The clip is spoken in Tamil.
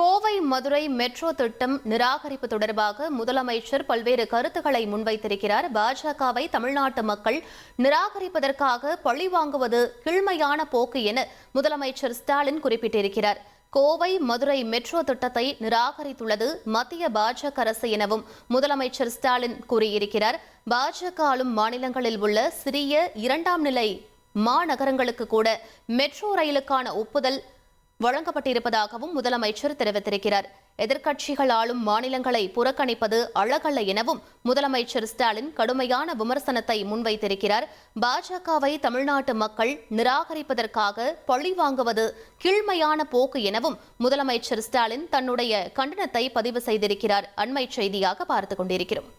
கோவை மதுரை மெட்ரோ திட்டம் நிராகரிப்பு தொடர்பாக முதலமைச்சர் பல்வேறு கருத்துக்களை முன்வைத்திருக்கிறார். பாஜகவை தமிழ்நாட்டு மக்கள் நிராகரிப்பதற்காக பழி வாங்குவது கீழ்மையான போக்கு என முதலமைச்சர் ஸ்டாலின் குறிப்பிட்டிருக்கிறார். கோவை மதுரை மெட்ரோ திட்டத்தை நிராகரித்துள்ளது மத்திய பாஜக அரசு எனவும் முதலமைச்சர் ஸ்டாலின் கூறியிருக்கிறார். பாஜக ஆளும் மாநிலங்களில் உள்ள சிறிய இரண்டாம் நிலை மாநகரங்களுக்கு கூட மெட்ரோ ரயிலுக்கான ஒப்புதல் வழங்கப்பட்டிருப்பதாகவும் முதலமைச்சர் தெரிவித்திருக்கிறார். எதிர்க்கட்சிகள் ஆளும் மாநிலங்களை புறக்கணிப்பது அழகல்ல எனவும் முதலமைச்சர் ஸ்டாலின் கடுமையான விமர்சனத்தை முன்வைத்திருக்கிறார். பாஜகவை தமிழ்நாட்டு மக்கள் நிராகரிப்பதற்காக பழி வாங்குவது கீழ்மையான போக்கு எனவும் முதலமைச்சர் ஸ்டாலின் தன்னுடைய கண்டனத்தை பதிவு செய்திருக்கிறார். அண்மை செய்தியாக பார்த்துக் கொண்டிருக்கிறோம்.